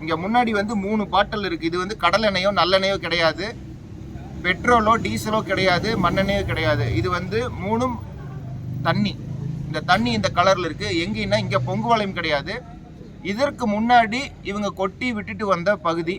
இங்க முன்னாடி வந்து மூணு பாட்டில் இருக்கு. இது வந்து கடல் எண்ணெயோ நல்லெண்ணெயோ கிடையாது. பெட்ரோலோ டீசலோ கிடையாது. மண்ணெண்ணெயோ கிடையாது. இது வந்து மூணும் தண்ணி. இந்த தண்ணி இந்த கலர்ல இருக்கு. எங்கன்னா இங்க பொங்கு வளையம் கிடையாது. இதற்கு முன்னாடி இவங்க கொட்டி விட்டுட்டு வந்த பகுதி.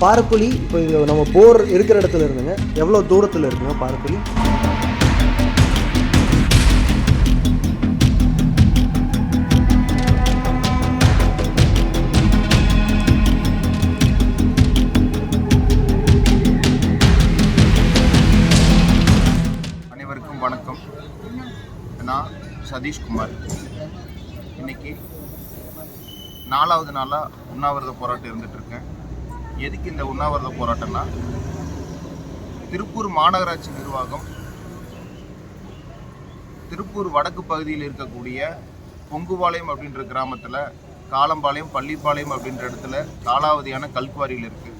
பாரக்குழி இப்போ இங்கே நம்ம போர் இருக்கிற இடத்துல இருந்துங்க. எவ்வளோ தூரத்தில் இருக்குங்க பாரக்குழி அனைவருக்கும் வணக்கம். நான் சதீஷ்குமார். இன்னைக்கு நாலாவது நாளாக உண்ணாவிரத போராட்டம் இருந்துட்டு இருக்கேன். எதுக்கு இந்த உண்ணாவிரத போராட்டம்னா? திருப்பூர் மாநகராட்சி நிர்வாகம் திருப்பூர் வடக்கு பகுதியில் இருக்கக்கூடிய பொங்குபாளையம் அப்படின்ற கிராமத்தில் காலம்பாளையம் பள்ளிப்பாளையம் அப்படின்ற இடத்துல காலாவதியான கல்குவாரிகள் இருக்குது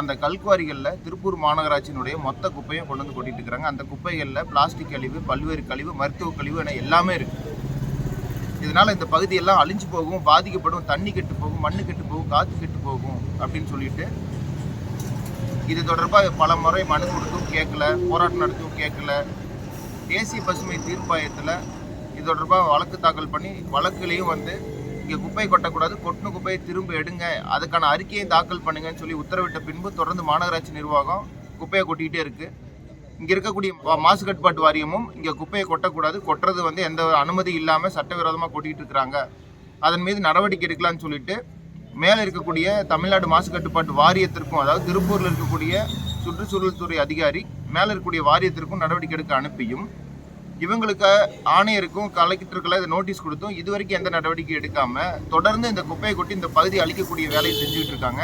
அந்த கல்குவாரிகளில் திருப்பூர் மாநகராட்சியினுடைய மொத்த குப்பையும் கொண்டு வந்து கொட்டிட்டு இருக்கிறாங்க. அந்த குப்பைகளில் பிளாஸ்டிக் கழிவு பல்வேறு கழிவு மருத்துவ கழிவு என எல்லாமே இருக்குது இதனால இந்த பகுதியெல்லாம் அழிஞ்சு போகும் பாதிக்கப்படும் தண்ணி கெட்டு போகும் மண்ணு கெட்டு போகும் காற்று கெட்டு போகும் அப்படின்னு சொல்லிட்டு இது தொடர்பாக பல முறை மனு கொடுத்தும் கேட்கல போராட்டம் நடத்தும் கேட்கல. தேசிய பசுமை தீர்ப்பாயத்தில் இது தொடர்பாக வழக்கு தாக்கல் பண்ணி வழக்குலேயும் வந்து இங்கே குப்பை கொட்டக்கூடாது கொட்டின குப்பையை திரும்ப எடுங்க அதுக்கான அறிக்கையை தாக்கல் பண்ணுங்கன்னு சொல்லி உத்தரவிட்ட பின்பு தொடர்ந்து மாநகராட்சி நிர்வாகம் குப்பையை கொட்டிக்கிட்டே இருக்குது இங்கே இருக்கக்கூடிய மாசு கட்டுப்பாட்டு வாரியமும் இங்கே குப்பையை கொட்டக்கூடாது. கொட்டுறது வந்து எந்த ஒரு அனுமதி இல்லாமல் சட்டவிரோதமாக கொட்டிகிட்டு இருக்கிறாங்க. அதன் மீது நடவடிக்கை எடுக்கலாம்னு சொல்லிட்டு மேலே இருக்கக்கூடிய தமிழ்நாடு மாசு கட்டுப்பாட்டு வாரியத்திற்கும் அதாவது திருப்பூரில் இருக்கக்கூடிய சுற்றுச்சூழல் துறை அதிகாரி மேலே இருக்கக்கூடிய வாரியத்திற்கும் நடவடிக்கை எடுக்க அனுப்பியும் இவங்களுக்கு ஆணையருக்கும் கலெக்டருக்கெல்லாம் இதை நோட்டீஸ் கொடுத்தும் இது வரைக்கும் எந்த நடவடிக்கை எடுக்காம தொடர்ந்து இந்த குப்பையை கொட்டி இந்த பகுதி அழிக்கக்கூடிய வேலையை செஞ்சுக்கிட்டு இருக்காங்க.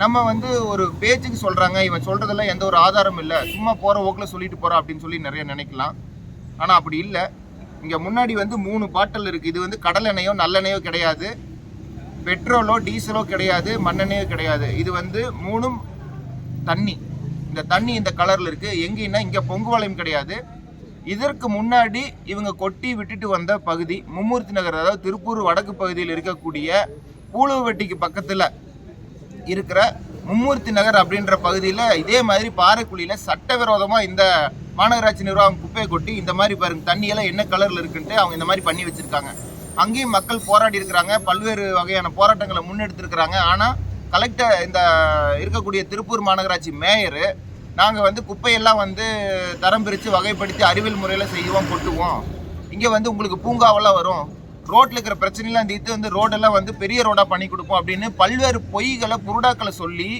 நம்ம வந்து ஒரு பேச்சுக்கு சொல்கிறாங்க இவன் சொல்கிறதெல்லாம் எந்த ஒரு ஆதாரம் இல்லை. சும்மா போகிற ஓக்கில் சொல்லிட்டு போகிறான் அப்படின்னு சொல்லி நிறைய நினைக்கலாம். ஆனால் அப்படி இல்லை. இங்கே முன்னாடி வந்து மூணு பாட்டில் இருக்குது இது வந்து கடல் எண்ணெயோ நல்லெண்ணெயோ கிடையாது. பெட்ரோலோ டீசலோ கிடையாது. மண்ணெண்ணெயோ கிடையாது. இது வந்து மூணும் தண்ணி. இந்த தண்ணி இந்த கலரில் இருக்குது எங்கேன்னா இங்கே பொங்கு வளையம் கிடையாது. இதற்கு முன்னாடி இவங்க கொட்டி விட்டுட்டு வந்த பகுதி மும்மூர்த்தி நகர் அதாவது திருப்பூர் வடக்கு பகுதியில் இருக்கக்கூடிய பூலுவட்டிக்கு பக்கத்தில் இருக்கிற மும்மூர்த்தி நகர் அப்படின்ற பகுதியில் இதே மாதிரி பாறைக்குழியில் சட்டவிரோதமாக இந்த மாநகராட்சி நிர்வாகம் குப்பையை கொட்டி இந்த மாதிரி பாருங்க தண்ணியெல்லாம் என்ன கலரில் இருக்குன்ட்டு அவங்க இந்த மாதிரி பண்ணி வச்சுருக்காங்க. அங்கேயும் மக்கள் போராடி இருக்கிறாங்க பல்வேறு வகையான போராட்டங்களை முன்னெடுத்திருக்கிறாங்க. ஆனால் கலெக்டர் இந்த இருக்கக்கூடிய திருப்பூர் மாநகராட்சி மேயர் நாங்கள் வந்து குப்பையெல்லாம் வந்து தரம் பிரித்து வகைப்படுத்தி அறிவியல் முறையில் செய்வோம் கொட்டுவோம். இங்கே வந்து உங்களுக்கு பூங்காவெல்லாம் வரும். ரோட்ல இருக்கிற பிரச்சனைலாம் தீர்த்து வந்து ரோடெல்லாம் வந்து பெரிய ரோடா பண்ணி கொடுப்போம் அப்படின்னு பல்வேறு பொய்களை புருடாக்களை சொல்லி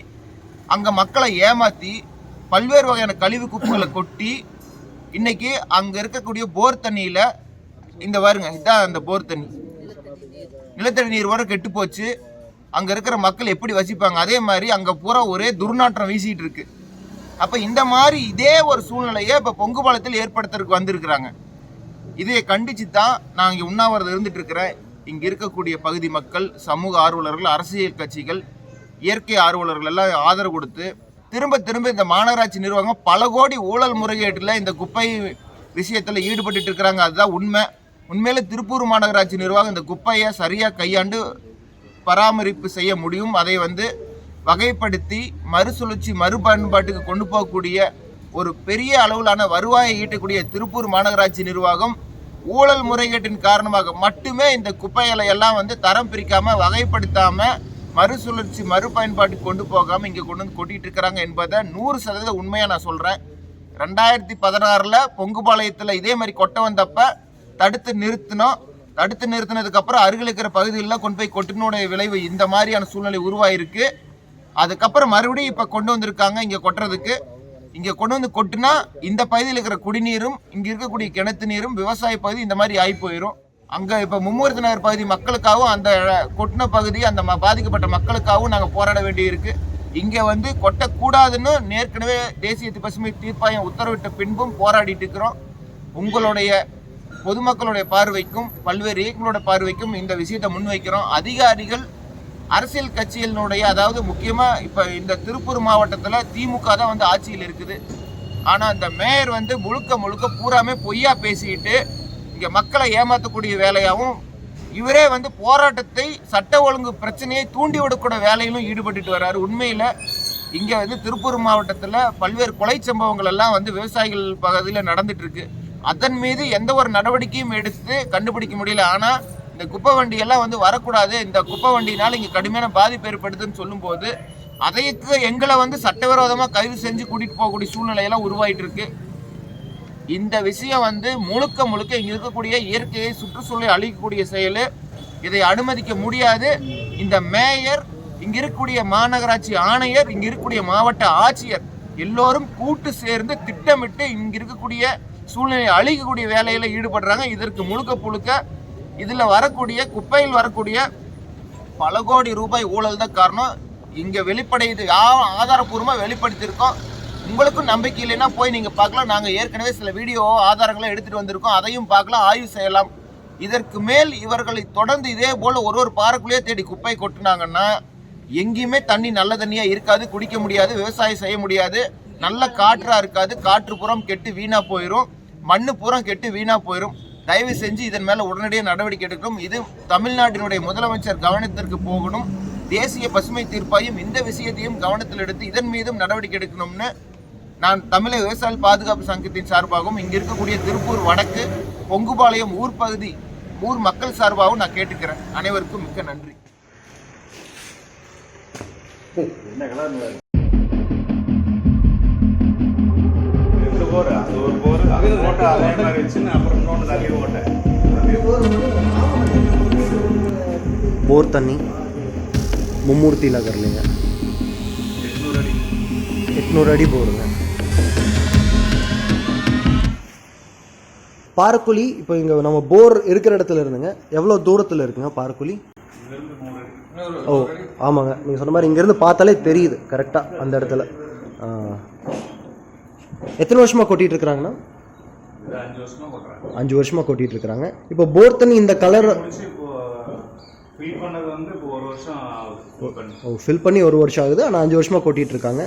அங்க மக்களை ஏமாத்தி பல்வேறு வகையான கழிவு குப்பைகளை கொட்டி இன்னைக்கு அங்க இருக்கக்கூடிய போர் தண்ணியில இந்த வருங்க இதான் அந்த போர் தண்ணி. நிலத்தடி நீர் வர கெட்டு போச்சு. அங்க இருக்கிற மக்கள் எப்படி வசிப்பாங்க? அதே மாதிரி அங்க பூரா ஒரே துர்நாற்றம் வீசிட்டு இருக்கு. அப்ப இந்த மாதிரி இதே ஒரு சூழ்நிலையை இப்ப பொங்கு பாலத்தில் ஏற்படுத்துறதுக்கு வந்திருக்கிறாங்க. இதையை கண்டிச்சு தான் நான் இங்கே உண்ணாவிரதம் இருந்துட்டு இருக்கிறேன் இங்கே இருக்கக்கூடிய பகுதி மக்கள் சமூக ஆர்வலர்கள் அரசியல் கட்சிகள் இயற்கை ஆர்வலர்கள் எல்லாம் ஆதரவு கொடுத்து திரும்ப திரும்ப இந்த மாநகராட்சி நிர்வாகம் பல கோடி ஊழல் முறைகேட்டில் இந்த குப்பை விஷயத்தில் ஈடுபட்டு இருக்கிறாங்க அதுதான் உண்மை. உண்மையில திருப்பூர் மாநகராட்சி நிர்வாகம் இந்த குப்பையை சரியாக கையாண்டு பராமரிப்பு செய்ய முடியும். அதை வந்து வகைப்படுத்தி மறுசுழற்சி மறுபயன்பாட்டுக்கு கொண்டு போகக்கூடிய ஒரு பெரிய அளவிலான வருவாயை ஈட்டக்கூடிய திருப்பூர் மாநகராட்சி நிர்வாகம் ஊழல் முறைகேட்டின் காரணமாக மட்டுமே இந்த குப்பைகளை எல்லாம் வந்து தரம் பிரிக்காமல் வகைப்படுத்தாமல் மறுசுழற்சி மறுபயன்பாட்டுக்கு கொண்டு போகாமல் இங்கே கொண்டு வந்து கொட்டிகிட்டு இருக்கிறாங்க என்பதை நூறு சதவீத உண்மையாக நான் சொல்கிறேன் ரெண்டாயிரத்தி பதினாறில் பொங்குபாளையத்தில் இதே மாதிரி கொட்டை வந்தப்ப தடுத்து நிறுத்தினோம். தடுத்து நிறுத்தினதுக்கப்புறம் அருகில் இருக்கிற பகுதிகளில் கொண்டு போய் கொட்டினுடைய விளைவு இந்த மாதிரியான சூழ்நிலை உருவாயிருக்கு. அதுக்கப்புறம் மறுபடியும் இப்போ கொண்டு வந்திருக்காங்க இங்கே கொட்டுறதுக்கு. இங்கே கொண்டு வந்து கொட்டுனா இந்த பகுதியில் இருக்கிற குடிநீரும் இங்கே இருக்கக்கூடிய கிணத்து நீரும் விவசாய பகுதி இந்த மாதிரி ஆகி போயிடும் அங்கே இப்போ மும்மூர்த்தி நகர் பகுதி மக்களுக்காகவும் அந்த கொட்டின பகுதி அந்த ம- பாதிக்கப்பட்ட மக்களுக்காகவும் நாங்கள் போராட வேண்டியிருக்கு. இங்கே வந்து கொட்டக்கூடாதுன்னு ஏற்கனவே தேசிய பசுமை தீர்ப்பாயம் உத்தரவிட்ட பின்பும் போராடிட்டு இருக்கிறோம். உங்களுடைய பொதுமக்களுடைய பார்வைக்கும் பல்வேறு இயக்கங்களோட பார்வைக்கும் இந்த விஷயத்தை முன்வைக்கிறோம். அதிகாரிகள் அரசியல் கட்சிகளினுடைய அதாவது முக்கியமாக இப்போ இந்த திருப்பூர் மாவட்டத்தில் திமுக தான் வந்து ஆட்சியில் இருக்குது. ஆனால் அந்த மேயர் வந்து முழுக்க முழுக்க பூராமே பொய்யா பேசிக்கிட்டு இங்கே மக்களை ஏமாற்றக்கூடிய வேலையாகவும் இவரே வந்து போராட்டத்தை சட்ட ஒழுங்கு பிரச்சனையை தூண்டிவிடக்கூடிய வேலையிலும் ஈடுபட்டுட்டு வர்றாரு உண்மையில் இங்கே வந்து திருப்பூர் மாவட்டத்தில் பல்வேறு கொலை சம்பவங்கள் எல்லாம் வந்து விவசாயிகள் பகுதியில் நடந்துட்டு இருக்கு. அதன் மீது எந்த ஒரு நடவடிக்கையும் எடுத்து கண்டுபிடிக்க முடியல. ஆனால் இந்த குப்பை வண்டியெல்லாம் வந்து வரக்கூடாது. இந்த குப்பை வண்டியினால இங்கே கடுமையான பாதிப்பு ஏற்படுதுன்னு சொல்லும்போது அதைக்கு எங்களை வந்து சட்டவிரோதமாக கைது செஞ்சு கூட்டிகிட்டு போகக்கூடிய சூழ்நிலையெல்லாம் உருவாயிட்டு இருக்கு இந்த விஷயம் வந்து முழுக்க முழுக்க இங்க இருக்கக்கூடிய இயற்கையை சுற்றுச்சூழலை அழிக்கக்கூடிய செயல். இதை அனுமதிக்க முடியாது. இந்த மேயர் இங்க இருக்கக்கூடிய மாநகராட்சி ஆணையர் இங்க இருக்கக்கூடிய மாவட்ட ஆட்சியர் எல்லோரும் கூட்டு சேர்ந்து திட்டமிட்டு இங்க இருக்கக்கூடிய சூழ்நிலையை அழிக்கக்கூடிய வேலையில ஈடுபடுறாங்க. இதற்கு முழுக்க முழுக்க இதில் வரக்கூடிய குப்பையில் வரக்கூடிய பல கோடி ரூபாய் ஊழல் தான் காரணம். இங்கே வெளிப்படையுது யாரும் ஆதாரப்பூர்வமாக வெளிப்படுத்தியிருக்கோம். உங்களுக்கும் நம்பிக்கை இல்லைன்னா போய் நீங்கள் பார்க்கலாம். நாங்கள் ஏற்கனவே சில வீடியோ ஆதாரங்களை எடுத்துகிட்டு வந்திருக்கோம். அதையும் பார்க்கலாம் ஆய்வு செய்யலாம். இதற்கு மேல் இவர்களை தொடர்ந்து இதே போல் ஒரு ஒரு பாறைக்குள்ளேயே தேடி குப்பை கொட்டினாங்கன்னா எங்கேயுமே தண்ணி நல்ல தண்ணியாக இருக்காது குடிக்க முடியாது விவசாயம் செய்ய முடியாது. நல்ல காற்றாக இருக்காது காற்று புறம் கெட்டு வீணாக போயிடும் மண்ணு புறம் கெட்டு வீணாக போயிடும் தயவு செஞ்சு இதன் மேலே உடனடியாக நடவடிக்கை எடுக்கணும். இது தமிழ்நாட்டினுடைய முதலமைச்சர் கவனத்திற்கு போகணும். தேசிய பசுமை தீர்ப்பாயம் இந்த விஷயத்தையும் கவனத்தில் எடுத்து இதன் மீதும் நடவடிக்கை எடுக்கணும்னு நான் தமிழக விவசாய பாதுகாப்பு சங்கத்தின் சார்பாகவும் இங்கே இருக்கக்கூடிய திருப்பூர் வடக்கு பொங்குபாளையம் ஊர் பகுதி ஊர் மக்கள் சார்பாகவும் நான் கேட்டுக்கிறேன். அனைவருக்கும் மிக்க நன்றி. ரெண்டு போர் அது ஒரு போர் அது போட்டு அதே மாதிரி வச்சுன்னு அப்புறம் இன்னொன்று தள்ளி ஓட்டேன் போர் தண்ணி. மும்மூர்த்தி நகர்லைங்க. எட்நூறு அடி எட்நூறு அடி போருங்க. பாரக்குழி இப்போ இங்கே நம்ம போர் இருக்கிற இடத்துல இருந்துங்க. எவ்வளோ தூரத்தில் இருக்குங்க பாரக்குழி ஓ ஆமாங்க. நீங்கள் சொன்ன மாதிரி இங்கேருந்து பார்த்தாலே தெரியுது கரெக்டாக அந்த இடத்துல. எத்தனை வருஷமாக கொட்டிட்டு இருக்கிறாங்கண்ணா அஞ்சு வருஷமாக கொட்டிட்டு இருக்கிறாங்க. இப்போ போர் தண்ணி இந்த கலர் ஃபில் பண்ணது வந்து இப்போ ஒரு வருஷம் ஆகுது fill பண்ணி ஓ ஃபில் பண்ணி ஒரு வருஷம் ஆகுது. ஆனால் அஞ்சு வருஷமாக கொட்டிட்டு இருக்காங்க.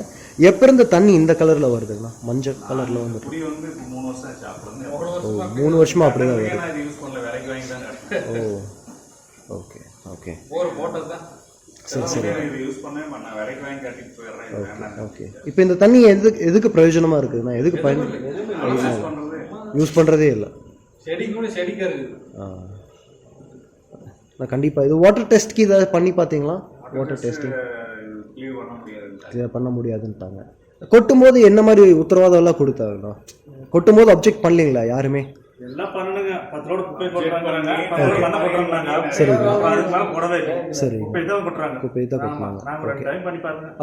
எப்போ இருந்து தண்ணி இந்த கலரில் வருதுங்கண்ணா மஞ்சள் கலரில் வந்து ஓ மூணு வருஷமா அப்படி தான் வருது. ஓ ஓகே ஓகே போர் போட்டது தான் சரி சரி. நான் ஓகே இப்போ இந்த தண்ணி எதுக்கு எதுக்கு பிரயோஜனமாக இருக்குதுண்ணா எதுக்கு பயன் யூஸ் பண்ணுறது இல்லை. செடி கூட செடிக்கா இருக்குது ஆ. நான் கண்டிப்பாக இது வாட்டர் டெஸ்ட்க்கு இதை பண்ணி பார்த்தீங்களா? வாட்டர் டெஸ்டிங் கிளீவ் பண்ண முடியாதுன்ட்டாங்க. கொட்டும் போது என்ன மாதிரி உத்தரவாதம் எல்லாம் கொடுத்தாங்கண்ணா கொட்டும் போது அப்ஜெக்ட் பண்ணலீங்களா யாருமே? சரி குப்பை தான் கொட்டுறாங்க. நாங்க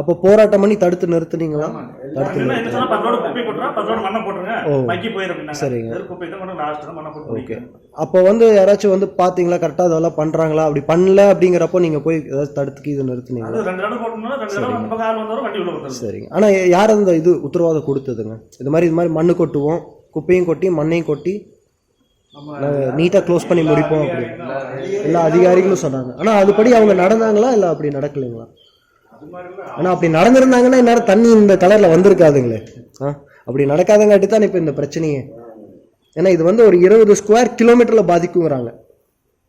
அப்போ போராட்டம் பண்ணி தடுத்து நிறுத்துனீங்களா? தடுத்து சரிங்க. ஓகே. அப்போ வந்து யாராச்சும் வந்து பார்த்தீங்களா கரெக்டாக அதெல்லாம் பண்ணுறாங்களா அப்படி பண்ணல அப்படிங்கிறப்போ நீங்கள் போய் ஏதாச்சும் தடுத்துக்கு இது நிறுத்துனீங்களா? சரிங்க. ஆனால் யார் அந்த இது உத்தரவாதம் கொடுத்ததுங்க? இது மாதிரி இது மாதிரி மண்ணு கொட்டுவோம். குப்பையும் கொட்டி மண்ணையும் கொட்டி நீட்டாக க்ளோஸ் பண்ணி முடிப்போம் அப்படின்னு எல்லா அதிகாரிகளும் சொன்னாங்க. ஆனால் அதுபடி அவங்க நடந்தாங்களா? இல்லை அப்படி நடக்கலைங்களா? ஆனால் அப்படி நடந்திருந்தாங்கன்னா இந்நேரம் தண்ணி இந்த கலரில் வந்திருக்காதுங்களே. ஆ அப்படி நடக்காதங்காட்டி தான் இப்போ இந்த பிரச்சனையே. ஏன்னா இது வந்து ஒரு இருபது ஸ்கொயர் கிலோமீட்டரில் பாதிக்குங்கிறாங்க.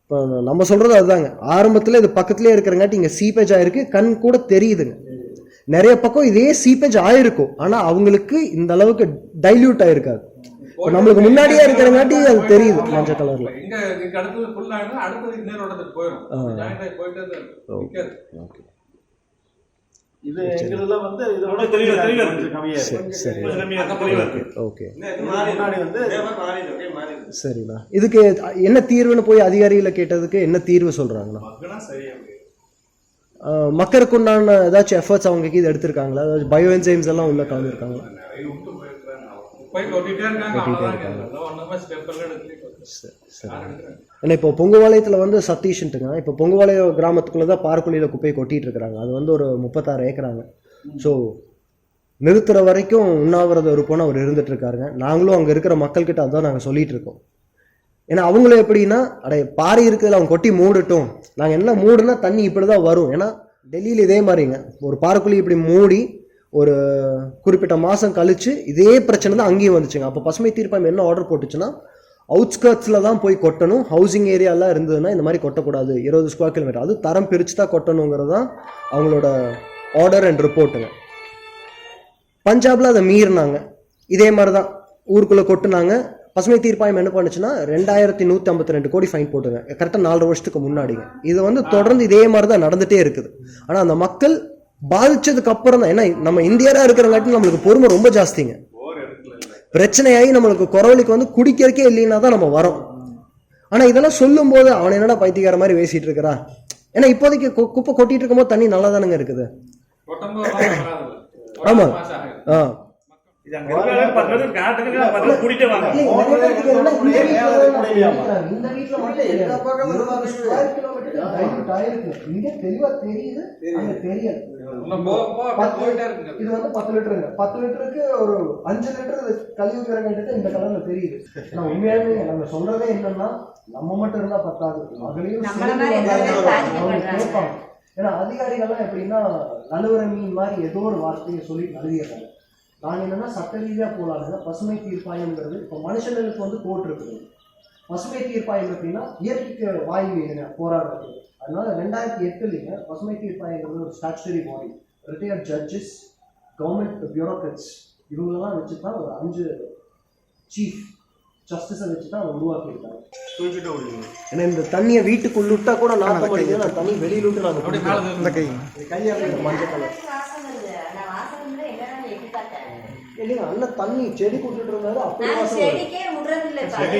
இப்போ நம்ம சொல்கிறது அதுதாங்க. ஆரம்பத்தில் இது பக்கத்துலேயே இருக்கிறங்காட்டி இங்கே சீப்பேஜ் ஆகிருக்கு கண் கூட தெரியுதுங்க. நிறைய பக்கம் இதே சீப்பேஜ் ஆகிருக்கும் ஆனால் அவங்களுக்கு இந்த அளவுக்கு டைல்யூட் ஆகிருக்காது நம்மளுக்கு முன்னாடியே இருக்கிறங்காட்டி அது தெரியுது மஞ்சள் கலரில். எங்க இங்க அடுத்தது ஃபுல் ஆயிடும் அடுத்தது இன்னொரு இடத்துக்கு போயிடும் ஜாயிண்ட் ஆகி போயிட்டே தான் இருக்கும். நிக்காது. ஓகே. இது வந்து இதோட கம்மியா சரி இருக்கு. சரி கொஞ்சம் கம்மியா இருக்கு. தெளிவா இருக்கு. ஓகே. முன்னாடி வந்து சரிண்ணா. இதுக்கு என்ன தீர்வுன்னு போய் அதிகாரிகளை கேட்டதுக்கு என்ன தீர்வு அப்படி மக்களுக்கு உண்டான ஏதாச்சும் எஃபர்ட்ஸ் அவங்க இது எடுத்திருக்காங்களா? ஏதாச்சும் பயோ என்சைம்ஸ் எல்லாம் உள்ள கலந்துருக்காங்களா? ஏன்னா இப்போ பொங்குவாளையத்தில் வந்து சதீஷ்ன்ட்டுங்க இப்போ பொங்குவாளையம் கிராமத்துக்குள்ளே தான் பார்க்குழியில் குப்பையை கொட்டிட்டு இருக்கிறாங்க. அது வந்து ஒரு முப்பத்தாறு ஏக்கராங்க. ஸோ நிறுத்துற வரைக்கும் உண்ணாவிரதம் இருப்போம்னு அவர் இருந்துட்டு இருக்காருங்க. நாங்களும் அங்கே இருக்கிற மக்கள்கிட்ட அதான் நாங்கள் சொல்லிட்டு இருக்கோம். ஏன்னா அவங்களும் எப்படின்னா அட பாறை இருக்குதுல அவங்க கொட்டி மூடட்டும். நாங்கள் என்ன மூடுனா தண்ணி இப்படி தான் வரும். ஏன்னா டெல்லியில் இதே மாதிரிங்க. ஒரு பாறைக்குழி இப்படி மூடி ஒரு குறிப்பிட்ட மாதம் கழித்து இதே பிரச்சனை தான் அங்கேயும் வந்துச்சுங்க. அப்போ பசுமை தீர்ப்பாயம் என்ன ஆர்டர் போட்டுச்சுன்னா அவுட்ஸ்கர்ட்ஸில் தான் போய் கொட்டணும். ஹவுசிங் ஏரியாலாம் இருந்ததுன்னா இந்த மாதிரி கொட்டக்கூடாது. இருபது ஸ்கொயர் கிலோமீட்டர் அது தரம் பிரித்து தான் கொட்டணுங்கிறது தான் அவங்களோட ஆர்டர் அண்ட் ரிப்போர்ட்டுங்க பஞ்சாபில் அதை மீறினாங்க. இதே மாதிரி தான் ஊருக்குள்ளே கொட்டுனாங்க. பசுமை தீர்ப்பாயம் என்ன பண்ணுச்சுன்னா ரெண்டாயிரத்தி நூற்றி ஐம்பத்தி ரெண்டு கோடி ஃபைன் போட்டுங்க. கரெக்டாக நாலு வருஷத்துக்கு முன்னாடிங்க. இது வந்து தொடர்ந்து இதே மாதிரி தான் நடந்துகிட்டே இருக்குது. ஆனால் அந்த மக்கள் பாதிச்சதுக்கு அப்புறம் தான் ஏன்னா நம்ம இந்தியரா இருக்கிறங்காட்டி நம்மளுக்கு பொறுமை ரொம்ப ஜாஸ்திங்க. பிரச்சனையாகி நம்மளுக்கு குறவழிக்கு வந்து குடிக்கிறக்கே இல்லைன்னா தான் நம்ம வரோம். ஆனால் இதெல்லாம் சொல்லும் போது அவன் என்னடா பைத்தியக்கார மாதிரி பேசிட்டு இருக்கிறா? ஏன்னா இப்போதைக்கு குப்பை கொட்டிட்டு இருக்கும்போது தண்ணி நல்லா தானுங்க இருக்குது? ஆமா. ஆ. இந்த இங்க தெளிவா தெரியுது அங்க இருக்குங்க இது வந்து பத்து லிட்டருங்க பத்து லிட்டருக்கு ஒரு அஞ்சு லிட்டர் கழிவு கிரகன்ட்டு இந்த கலர்ல தெரியுது. நான் உண்மையாலுமே நம்ம சொல்றதே என்னன்னா நம்ம மட்டும் இருந்தா பத்தாது. கேட்பாங்க. ஏன்னா அதிகாரிகள்லாம் எப்படின்னா நலுவர மீன் மாதிரி ஏதோ ஒரு வார்த்தையை சொல்லி நழுவிடுறாங்க. நாங்க என்னன்னா சட்ட ரீதியா போலாங்க. பசுமை தீர்ப்பாயம்ங்கிறது இப்போ மனுஷங்களுக்கு வந்து கோர்ட் இருக்குது பசுமை தீர்ப்பாயம் எப்படின்னா இயற்கைக்கு வாய்வு இல்லைங்க போராடுறது அதனால ரெண்டாயிரத்தி எட்டுலங்க பசுமை தீர்ப்பாயங்கிறது ஒரு statutory body retired judges government bureaucrats இவங்களெல்லாம் வச்சு தான் ஒரு அஞ்சு சீஃப் ஜஸ்டிஸை வச்சு தான் உருவாக்கியிருக்காங்க. ஏன்னா இந்த தண்ணியை வீட்டுக்குள்ள விட்டா கூட அடிக்குது நான் தண்ணி வெளியில விட்டு நாங்கள் அப்படியே மேல தூக்கி. கையால மஞ்சள் கலர். நான் இல்லைங்க அண்ணன் தண்ணி செடி கூட்டுட்டு இருந்தாரு அப்படியே நான்